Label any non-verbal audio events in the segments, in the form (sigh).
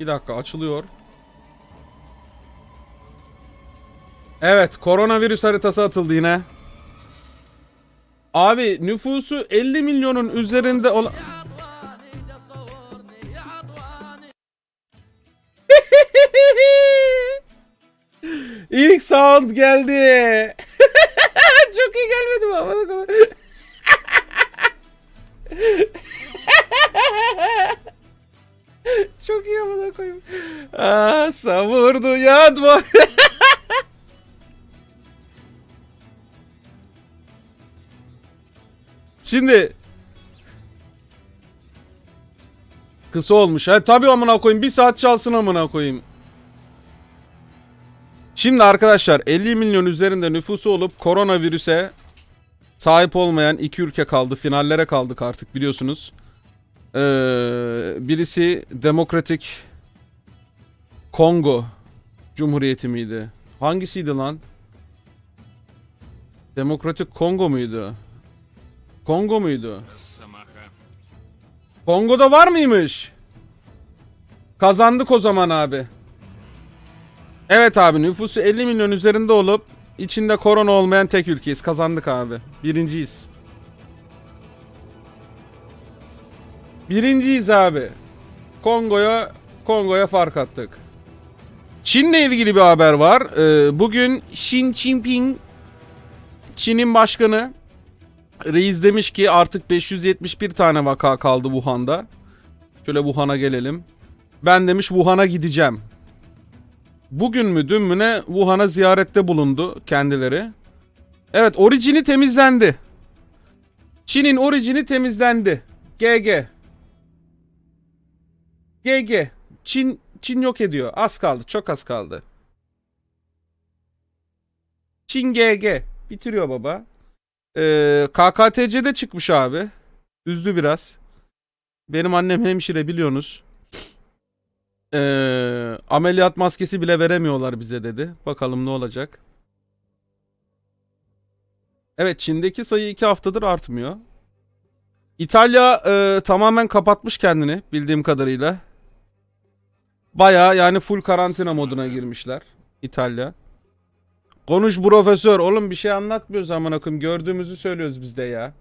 Bir dakika açılıyor. Evet koronavirüs haritası atıldı yine. Abi nüfusu 50 milyonun üzerinde olan... (laughs) İlk sound geldi. (laughs) Çok iyi gelmedi mi? Aman Allah'ım. (laughs) (laughs) Çok iyi amına koyayım. Aa, savurdu yatma. (laughs) Şimdi kısa olmuş. Ha tabii amına koyayım. Bir saat çalsın amına koyayım. Şimdi arkadaşlar 50 milyon üzerinde nüfusu olup koronavirüse sahip olmayan iki ülke kaldı. Finallere kaldık artık biliyorsunuz. Ee, birisi Demokratik Kongo Cumhuriyeti miydi? Hangisiydi lan? Demokratik Kongo muydu? Kongo muydu? Kongo'da var mıymış? Kazandık o zaman abi. Evet abi nüfusu 50 milyon üzerinde olup içinde korona olmayan tek ülkeyiz. Kazandık abi. Birinciyiz. Birinciyiz abi. Kongo'ya Kongo'ya fark attık. Çin'le ilgili bir haber var. Ee, bugün Xi Jinping Çin'in başkanı Reis demiş ki artık 571 tane vaka kaldı Wuhan'da. Şöyle Wuhan'a gelelim. Ben demiş Wuhan'a gideceğim. Bugün mü dün mü ne Wuhan'a ziyarette bulundu kendileri. Evet orijini temizlendi. Çin'in orijini temizlendi. GG. GG. Çin Çin yok ediyor. Az kaldı. Çok az kaldı. Çin GG. Bitiriyor baba. Ee, KKTC'de çıkmış abi. Üzdü biraz. Benim annem hemşire biliyorsunuz. Ee, ameliyat maskesi bile veremiyorlar bize dedi. Bakalım ne olacak. Evet Çin'deki sayı iki haftadır artmıyor. İtalya e, tamamen kapatmış kendini bildiğim kadarıyla. Baya yani full karantina moduna girmişler İtalya. Konuş profesör. Oğlum bir şey anlatmıyoruz amına koyayım. Gördüğümüzü söylüyoruz biz de ya.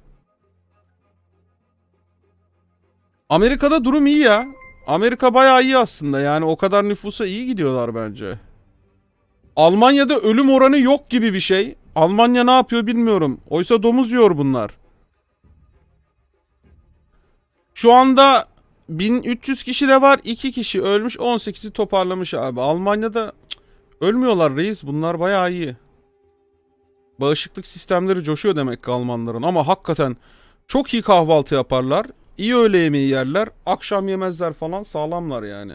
Amerika'da durum iyi ya. Amerika bayağı iyi aslında. Yani o kadar nüfusa iyi gidiyorlar bence. Almanya'da ölüm oranı yok gibi bir şey. Almanya ne yapıyor bilmiyorum. Oysa domuz yiyor bunlar. Şu anda 1300 kişi de var. 2 kişi ölmüş. 18'i toparlamış abi. Almanya'da cık, ölmüyorlar reis. Bunlar bayağı iyi. Bağışıklık sistemleri coşuyor demek ki Almanların. Ama hakikaten çok iyi kahvaltı yaparlar. İyi öğle yemeği yerler. Akşam yemezler falan sağlamlar yani.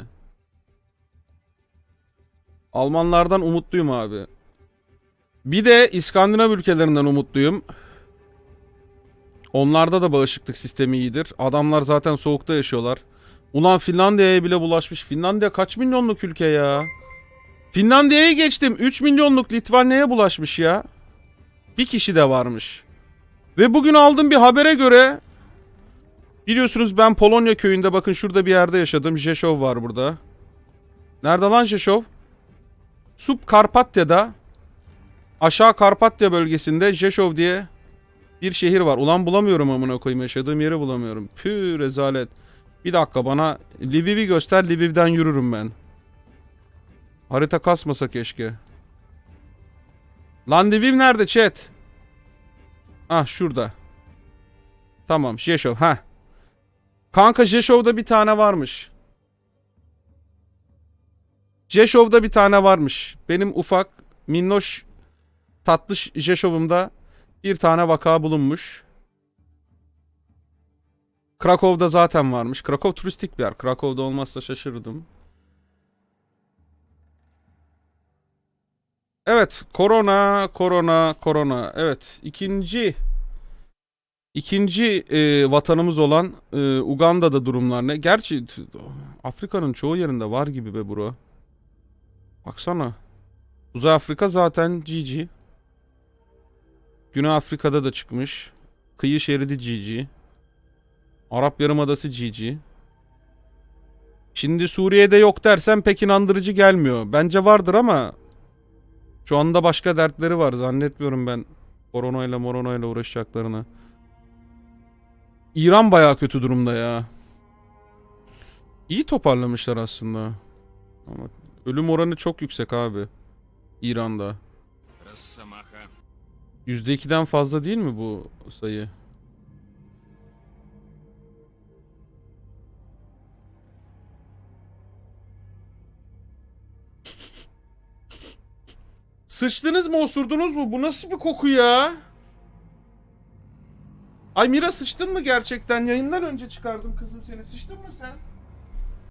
Almanlardan umutluyum abi. Bir de İskandinav ülkelerinden umutluyum. Onlarda da bağışıklık sistemi iyidir. Adamlar zaten soğukta yaşıyorlar. Ulan Finlandiya'ya bile bulaşmış. Finlandiya kaç milyonluk ülke ya? Finlandiya'ya geçtim. 3 milyonluk Litvanya'ya bulaşmış ya. Bir kişi de varmış. Ve bugün aldığım bir habere göre biliyorsunuz ben Polonya köyünde bakın şurada bir yerde yaşadım. Rzeszów var burada. Nerede lan Rzeszów? Subkarpatya'da aşağı Karpatya bölgesinde Rzeszów diye bir şehir var. Ulan bulamıyorum amına koyayım yaşadığım yeri bulamıyorum. Pü rezalet. Bir dakika bana Lviv'i göster Lviv'den yürürüm ben. Harita kasmasa keşke. Lan Lviv nerede chat? Ah şurada. Tamam Rzeszów ha. Kanka Rzeszów'da bir tane varmış. Rzeszów'da bir tane varmış. Benim ufak minnoş tatlış Rzeszów'umda bir tane vaka bulunmuş. Krakow'da zaten varmış. Krakow turistik bir yer. Krakow'da olmazsa şaşırırdım. Evet, korona, korona, korona. Evet, ikinci ikinci e, vatanımız olan e, Uganda'da durumlar ne? Gerçi Afrika'nın çoğu yerinde var gibi be bro. Baksana. Kuzey Afrika zaten GG. Güney Afrika'da da çıkmış. Kıyı şeridi GG. Arap Yarımadası GG. Şimdi Suriye'de yok dersen pek inandırıcı gelmiyor. Bence vardır ama şu anda başka dertleri var. Zannetmiyorum ben koronayla moronayla uğraşacaklarını. İran bayağı kötü durumda ya. İyi toparlamışlar aslında. Ama ölüm oranı çok yüksek abi. İran'da. %2'den fazla değil mi bu sayı? (laughs) Sıçtınız mı osurdunuz mu? Bu nasıl bir koku ya? Ay Mira sıçtın mı gerçekten? Yayından önce çıkardım kızım seni. Sıçtın mı sen?